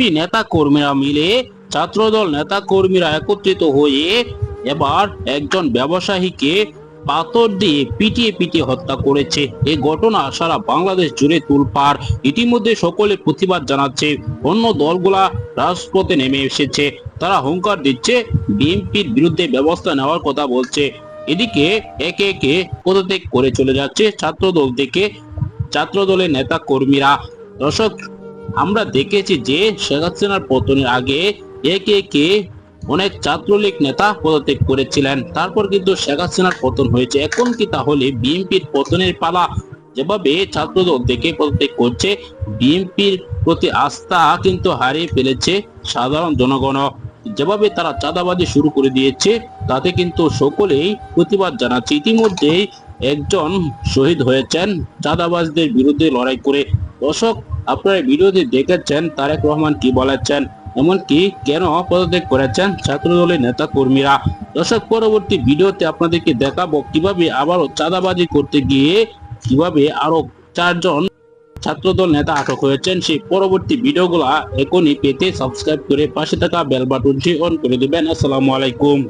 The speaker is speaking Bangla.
বিএনপি নেতা কর্মীরা মিলে ছাত্রদল নেতা কর্মীরা একত্রিত হয়ে এবার একজন ব্যবসায়ীকে পাথর দিয়ে পিটিয়ে পিটিয়ে হত্যা করেছে। এই ঘটনা সারা বাংলাদেশ জুড়ে তুলপার ইতিমধ্যে সকলে প্রতিবাদ জানাচ্ছে, অন্য দলগুলা রাজপথে নেমে এসেছে। তারা হুঙ্কার দিচ্ছে, বিএনপির বিরুদ্ধে ব্যবস্থা নেওয়ার কথা বলছে। এদিকে একে একে পদত্যাগ করে চলে যাচ্ছে ছাত্রদল থেকে ছাত্রদলের নেতা কর্মীরা দর্শক আমরা দেখেছি যে শেখ হাসিনার পতনের আগে একে একে অনেক ছাত্রলীগ নেতা পদত্যাগ করেছিলেন। তারপর কিন্তু শেখ হাসিনার পতন হয়েছে। এখন কি তাহলে বিএনপির পতনের পালা যেভাবে ছাত্রদল থেকে পদত্যাগ করছে, বিএনপির প্রতি আস্থা কিন্তু হারিয়ে ফেলেছে সাধারণ জনগণ যেভাবে তারা চাঁদাবাজি শুরু করে দিয়েছে, তাতে কিন্তু সকলেই প্রতিবাদ জানাচ্ছে। ইতিমধ্যেই একজন শহীদ হয়েছেন চাঁদাবাজদের বিরুদ্ধে লড়াই করে। দর্শক, আপনারা ভিডিওতে দেখেছেন, তারেক রহমান কি বলেছেন, এমনকি কেন পদত্যাগ করেছেন ছাত্রদলের নেতা কর্মীরা দর্শক, পরবর্তী ভিডিওতে আপনাদেরকে দেখাবো কীভাবে আবারও চাঁদাবাজি করতে গিয়ে কীভাবে আরও চারজন ছাত্রদল নেতা আটক হয়েছেন। সেই পরবর্তী ভিডিওগুলা এখনই পেতে সাবস্ক্রাইব করে পাশে থাকা বেল বাটনটি অন করে দিবেন। আসসালামু আলাইকুম।